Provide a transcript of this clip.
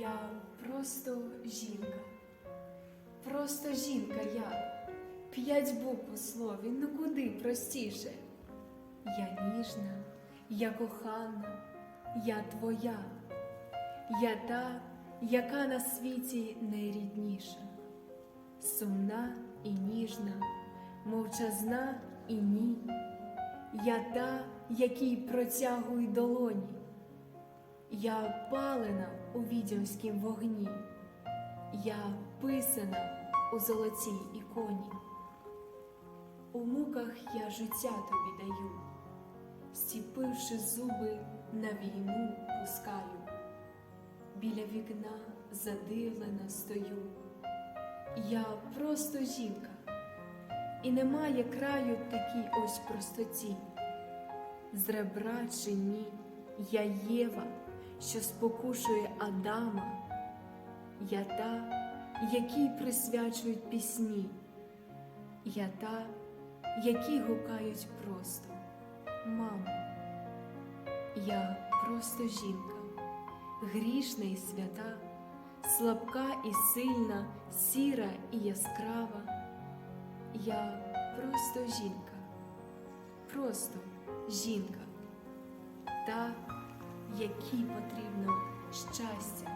Я просто жінка. Просто жінка я. П'ять букв у слові, ну куди простіше. Я ніжна, я кохана, я твоя, я та, яка на світі найрідніша, сумна і ніжна, мовчазна і ні. Я та, якій протягуй долоні. Я палена у відьомськім вогні, я писана у золотій іконі. У муках я життя тобі даю, стіпивши зуби на війну пускаю, біля вікна задивлена стою. Я просто жінка, і немає краю такій ось простоті. З ребра чи ні, я Єва, що спокушує Адама, я та, якій присвячують пісні, я та, які гукають просто мама. Я просто жінка, грішна і свята, слабка і сильна, сіра і яскрава. Я просто жінка, просто жінка, та, якій потрібно щастя